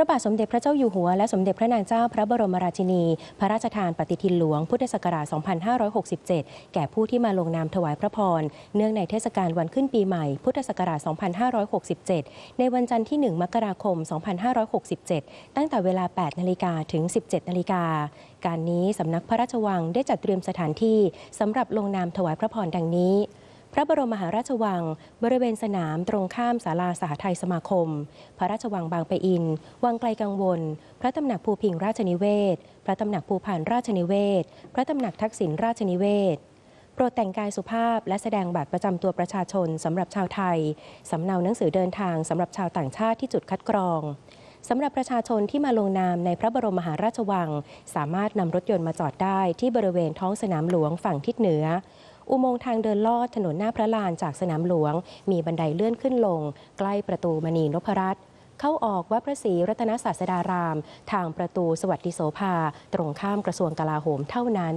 ระบาทสมเด็จพระเจ้าอยู่หัวและสมเด็จพระนางเจ้าพระบรมราชินี พระราชทานปฏิทินหลวงพุทธศักราช 2567 แก่ผู้ที่มาลงนามถวายพระพร เนื่องในเทศกาลวันขึ้นปีใหม่ พุทธศักราช 2567 ในวันจันทร์ที่ 1 มกราคม 2567 ตั้งแต่เวลา 8 นาฬิกาถึง 17 นาฬิกา การนี้สำนักพระราชวังได้จัดเตรียมสถานที่สำหรับลงนามถวายพระพรดังนี้ พระบรมมหาราชวัง บริเวณสนามตรงข้ามศาลาสหไทยสมาคม พระราชวังบางปะอิน วังไกลกังวล พระตำหนักภูพิงราชนิเวศ พระตำหนักภูพานราชนิเวศ พระตำหนักทักษิณราชนิเวศโปรดแต่งกายสุภาพและแสดงบัตรประจำตัวประชาชนสำหรับชาวไทย สำเนาหนังสือเดินทางสำหรับชาวต่างชาติที่จุดคัดกรองสำหรับประชาชนที่มาลงนามในพระบรมมหาราชวัง สามารถนำรถยนต์มาจอดได้ที่บริเวณท้องสนามหลวงฝั่งทิศเหนือ อุโมงค์ทางเดินลอดถนนหน้าพระลานจากสนามหลวง มีบันไดเลื่อนขึ้นลง ใกล้ประตูมณีนพรัตน์เข้าออกวัดพระศรีรัตนศาสดาราม ทางประตูสวัสดิโสภา ตรงข้ามกระทรวงกลาโหมเท่านั้น